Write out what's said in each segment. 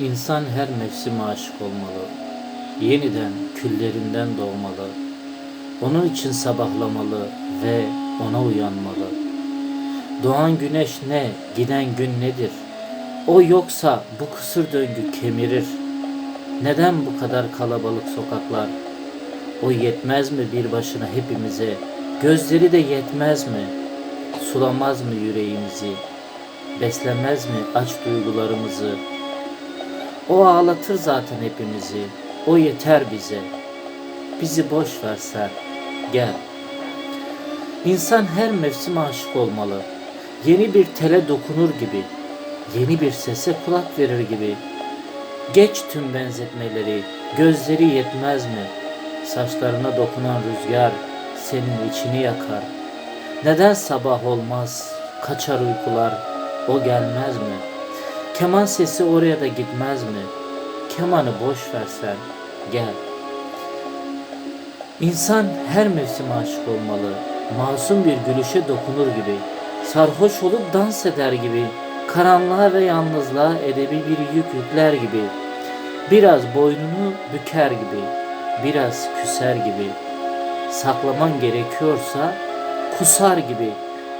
İnsan her mevsime aşık olmalı. Yeniden küllerinden doğmalı. Onun için sabahlamalı ve ona uyanmalı. Doğan güneş ne, giden gün nedir? O yoksa bu kısır döngü kemirir. Neden bu kadar kalabalık sokaklar? O yetmez mi bir başına hepimize? Gözleri de yetmez mi? Sulamaz mı yüreğimizi? Beslemez mi aç duygularımızı? O ağlatır zaten hepimizi. O yeter bize. Bizi boş versen gel. İnsan her mevsim aşık olmalı. Yeni bir tele dokunur gibi, yeni bir sese kulak verir gibi. Geç tüm benzetmeleri, gözleri yetmez mi? Saçlarına dokunan rüzgar senin içini yakar. Neden sabah olmaz, kaçar uykular, o gelmez mi? Keman sesi oraya da gitmez mi? Kemanı boş versen gel. İnsan her mevsime aşık olmalı. Masum bir gülüşe dokunur gibi. Sarhoş olup dans eder gibi. Karanlığa ve yalnızlığa edebi bir yük yükler gibi. Biraz boynunu büker gibi. Biraz küser gibi. Saklaman gerekiyorsa kusar gibi.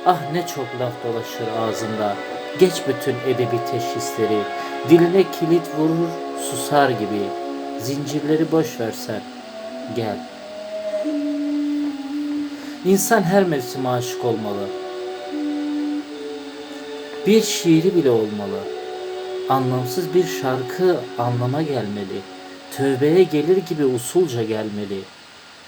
Ah ne çok laf dolaşır ağzında. Geç bütün edebi teşhisleri. Diline kilit vurur susar gibi. Zincirleri boş versen gel. İnsan her mevsime aşık olmalı. Bir şiiri bile olmalı. Anlamsız bir şarkı anlama gelmeli. Tövbeye gelir gibi usulca gelmeli.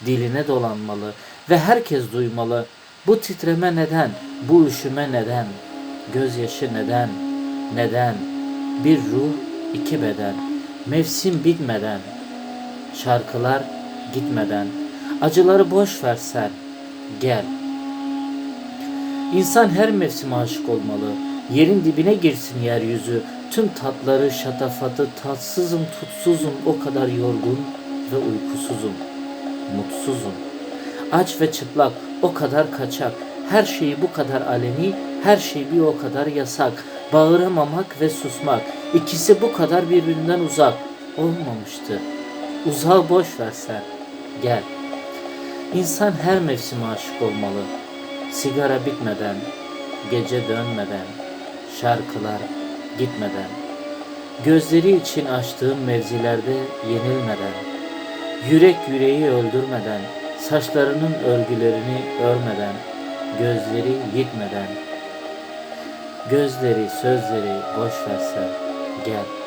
Diline dolanmalı ve herkes duymalı. Bu titreme neden? Bu üşüme neden? Gözyaşı neden? Neden? Bir ruh, iki beden. Mevsim bitmeden. Şarkılar gitmeden. Acıları boş versen. Gel. İnsan her mevsime aşık olmalı. Yerin dibine girsin yeryüzü. Tüm tatları, şatafatı, tatsızım, tutsuzum, o kadar yorgun ve uykusuzum. Mutsuzum. Aç ve çıplak, o kadar kaçak. Her şeyi bu kadar aleni, her şey bir o kadar yasak. Bağıramamak ve susmak. İkisi bu kadar birbirinden uzak. Olmamıştı. Uzağı boş versen. Gel. İnsan her mevsime aşık olmalı. Sigara bitmeden, gece dönmeden, şarkılar gitmeden, gözleri için açtığım mevzilerde yenilmeden, yürek yüreği öldürmeden, saçlarının örgülerini örmeden, gözleri gitmeden, gözleri sözleri boş versen gel.